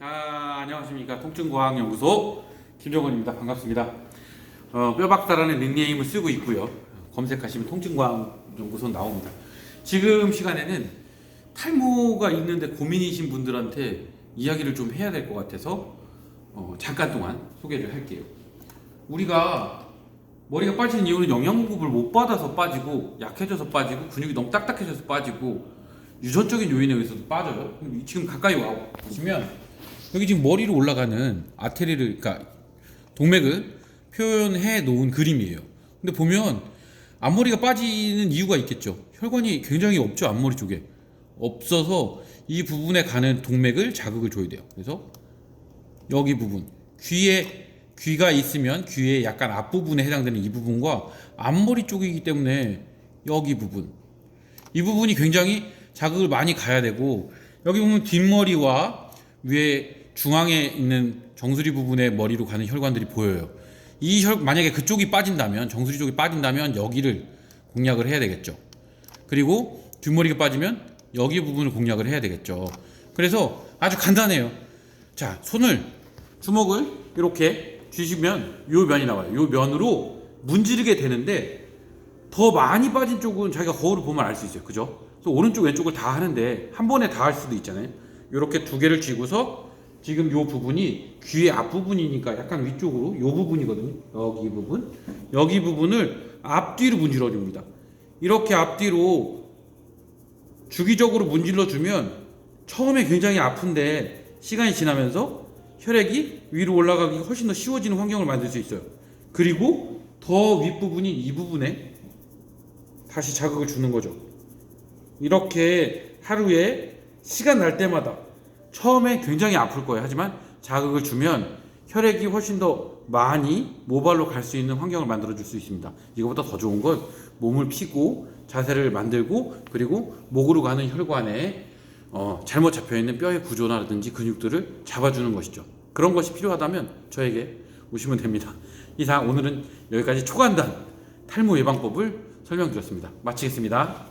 자, 안녕하십니까. 통증과학연구소 김정원입니다. 반갑습니다. 어, 뼈박사라는 닉네임을 쓰고 있고요. 검색하시면 통증과학연구소 나옵니다. 지금 시간에는 탈모가 있는데 고민이신 분들한테 이야기를 좀 해야 될 것 같아서 어, 잠깐 동안 소개를 할게요. 우리가 머리가 빠지는 이유는 영양 공급을 못 받아서 빠지고 약해져서 빠지고 근육이 너무 딱딱해져서 빠지고 유전적인 요인에 의해서도 빠져요. 지금 가까이 와 보시면 여기 지금 머리로 올라가는 아테리를 그러니까 동맥을 표현해 놓은 그림이에요. 근데 보면 앞머리가 빠지는 이유가 있겠죠. 혈관이 굉장히 없죠 앞머리 쪽에 없어서 이 부분에 가는 동맥을 자극을 줘야 돼요. 그래서 여기 부분 귀에 귀가 있으면 귀의 약간 앞부분에 해당되는 이 부분과 앞머리 쪽이기 때문에 여기 부분 이 부분이 굉장히 자극을 많이 가야 되고 여기 보면 뒷머리와 위에 중앙에 있는 정수리 부분의 머리로 가는 혈관들이 보여요. 이 혈, 만약에 그쪽이 빠진다면 정수리 쪽이 빠진다면 여기를 공략을 해야 되겠죠. 그리고 뒷머리가 빠지면 여기 부분을 공략을 해야 되겠죠. 그래서 아주 간단해요. 자, 손을 주먹을 이렇게 쥐시면 요 면이 나와요. 요 면으로 문지르게 되는데 더 많이 빠진 쪽은 자기가 거울을 보면 알 수 있어요. 그죠? 그래서 오른쪽 왼쪽을 다 하는데 한 번에 다 할 수도 있잖아요. 이렇게 두 개를 쥐고서 지금 요 부분이 귀의 앞부분이니까 약간 위쪽으로 요 부분이거든요. 여기 부분. 여기 부분을 앞뒤로 문질러 줍니다. 이렇게 앞뒤로 주기적으로 문질러 주면 처음에 굉장히 아픈데 시간이 지나면서 혈액이 위로 올라가기 훨씬 더 쉬워지는 환경을 만들 수 있어요. 그리고 더 윗부분인 이 부분에 다시 자극을 주는 거죠. 이렇게 하루에 시간 날 때마다 처음에 굉장히 아플 거예요. 하지만 자극을 주면 혈액이 훨씬 더 많이 모발로 갈 수 있는 환경을 만들어 줄 수 있습니다. 이거보다 더 좋은 건 몸을 피고 자세를 만들고 그리고 목으로 가는 혈관에 어, 잘못 잡혀 있는 뼈의 구조라든지 근육들을 잡아주는 것이죠. 그런 것이 필요하다면 저에게 오시면 됩니다. 이상 오늘은 여기까지 초간단 탈모 예방법을 설명드렸습니다. 마치겠습니다.